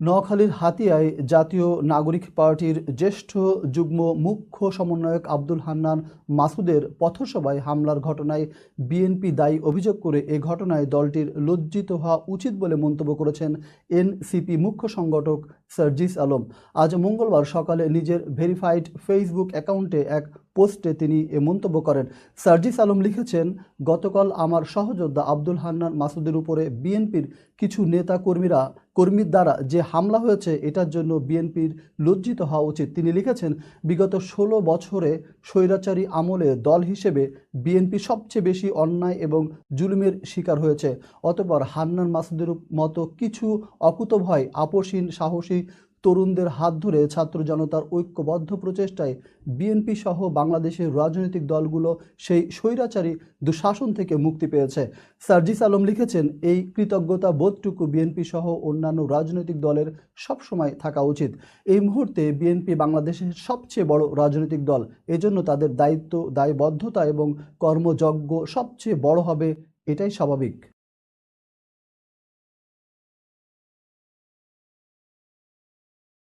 নোয়াখালীর হাতিয়ায় জাতীয় নাগরিক পার্টির জ্যেষ্ঠ যুগ্ম মুখ্য সমন্বয়ক আব্দুল হান্নান মাসুদের পথসভায় হামলার ঘটনায় বিএনপি দায়ী অভিযোগ করে এ ঘটনায় দলটির লজ্জিত হওয়া উচিত বলে মন্তব্য করেছেন এনসিপি মুখ্য সংগঠক সার্জিস আলম। আজ মঙ্গলবার সকালে নিজের ভেরিফাইড ফেসবুক অ্যাকাউন্টে এক পোস্টে তিনি এ মন্তব্য করেন। সার্জিস আলম লিখেছেন, গতকাল আমার সহযোদ্ধা আব্দুল হান্নান মাসুদের উপরে বিএনপির কিছু নেতা কর্মীরা কর্মীর দ্বারা যে হামলা হয়েছে এটার জন্য বিএনপির লজ্জিত হওয়া উচিত। তিনি লিখেছেন, বিগত ষোলো বছরে স্বৈরাচারী আমলে দল হিসেবে বিএনপি সবচেয়ে বেশি অন্যায় এবং জুলুমের শিকার হয়েছে। অতপর হান্নান মাসুদের মতো কিছু অকুতভয় আপোষহীন সাহসী তরুণদের হাত ধরে ছাত্র জনতার ঐক্যবদ্ধ প্রচেষ্টায় বিএনপি সহ বাংলাদেশের রাজনৈতিক দলগুলো সেই স্বৈরাচারী দুঃশাসন থেকে মুক্তি পেয়েছে। সার্জিস আলম লিখেছেন, এই কৃতজ্ঞতা বোধটুকু বিএনপি সহ অন্যান্য রাজনৈতিক দলের সবসময় থাকা উচিত। এই মুহূর্তে বিএনপি বাংলাদেশের সবচেয়ে বড় রাজনৈতিক দল। এজন্য তাদের দায়িত্ব, দায়বদ্ধতা এবং কর্মযজ্ঞ সবচেয়ে বড় হবে, এটাই স্বাভাবিক।